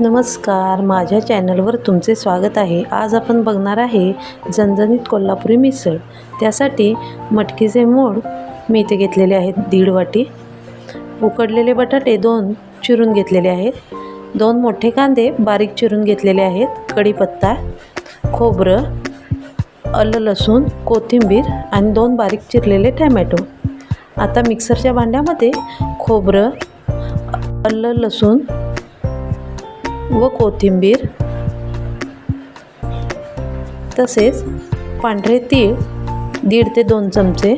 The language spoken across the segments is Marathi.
नमस्कार माझ्या चॅनलवर तुमचे स्वागत आहे. आज आपण बघणार आहे झणझणीत कोल्हापुरी मिसळ. त्यासाठी मटकीचे मोड मी इथे घेतलेले आहेत दीड वाटी. उकडलेले बटाटे दोन चिरून घेतलेले आहेत. दोन मोठे कांदे बारीक चिरून घेतलेले आहेत. कढीपत्ता खोबरं आलं लसूण कोथिंबीर आणि दोन बारीक चिरलेले टॅमॅटो. आता मिक्सरच्या भांड्यामध्ये खोबरं आलं लसूण व कोथिंबीर तसेच पांढरे तीळ दीड ते दोन चमचे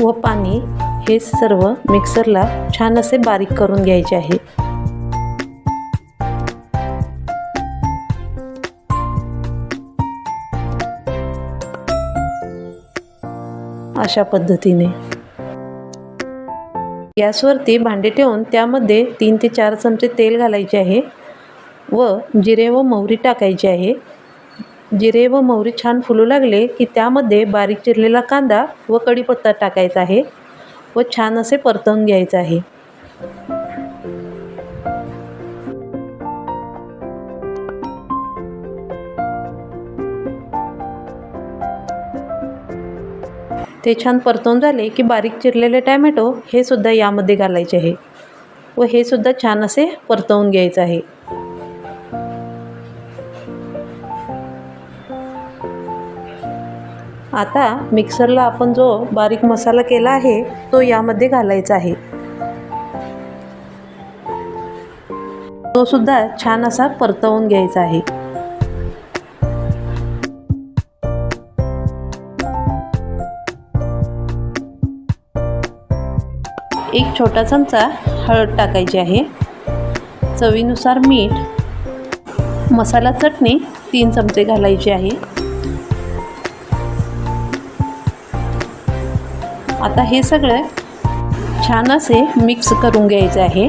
व पाणी हे सर्व मिक्सरला छान असे बारीक करून घ्यायचे आहे. अशा पद्धतीने. गॅसवरती भांडे ठेवून त्यामध्ये तीन ते चार चमचे तेल घालायचे आहे व जिरे व मोहरी टाकायची आहे. जिरे व मोहरी छान फुलू लागले की त्यामध्ये बारीक चिरलेला कांदा व कढीपत्ता टाकायचा आहे व छान असे परतवून घ्यायचं आहे. ते छान परतवून झाले की बारीक चिरलेले टॅमॅटो हे सुद्धा यामध्ये घालायचे आहे. व हे सुद्धा छान असे परतवून घ्यायचं आहे. आता मिक्सरला आपण जो बारीक मसाला केला आहे तो यामध्ये घालायचा आहे. तो सुद्धा छान असा परतवून घ्यायचा आहे. एक छोटा चमचा हळद टाकायची आहे. चवीनुसार मीठ मसाला चटणी तीन चमचे घालायचे आहे. आता हे सगळं छान असे मिक्स करून घ्यायचे आहे.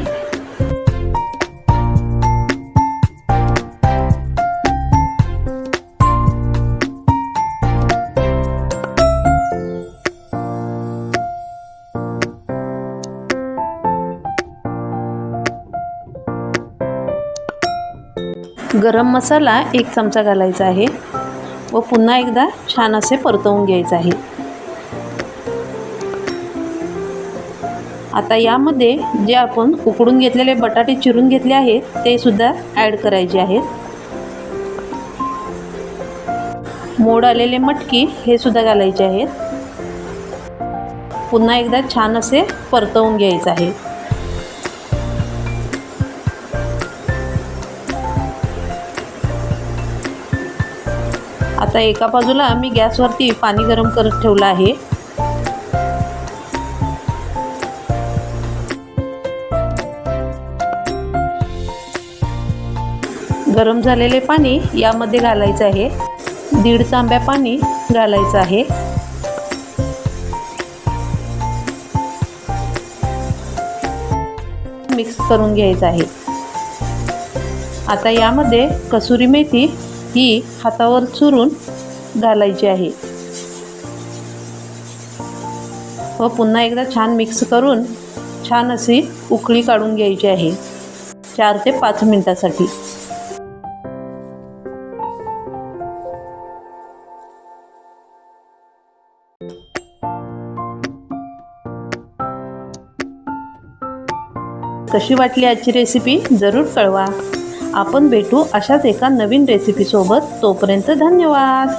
गरम मसाला एक चमचा घालायचा आहे व पुन्हा एकदा छान असे परतवून घ्यायचं आहे. आता यामध्ये जे आपण उकडून घेतलेले बटाटे चिरून घेतले आहेत ते सुद्धा ॲड करायचे आहेत. मोड आलेले मटकी हे सुद्धा घालायचे आहेत. पुन्हा एकदा छान असे परतवून घ्यायचं आहे. आता एका बाजूला मी गॅसवरती पाणी गरम करत ठेवलं आहे. गरम झालेले पाणी यामध्ये घालायचं आहे. दीड तांब्या पाणी घालायचं आहे. मिक्स करून घ्यायचं आहे. आता यामध्ये कसुरी मेथी ही हातावर चुरून घालायची आहे. व पुन्हा एकदा छान मिक्स करून छान अशी उकळी काढून घ्यायची आहे. चार ते पाच मिनटासाठी. कशी वाटली आजची रेसिपी जरूर कळवा. आपण भेटू अशाच एका नवीन रेसिपीसोबत तोपर्यंत धन्यवाद.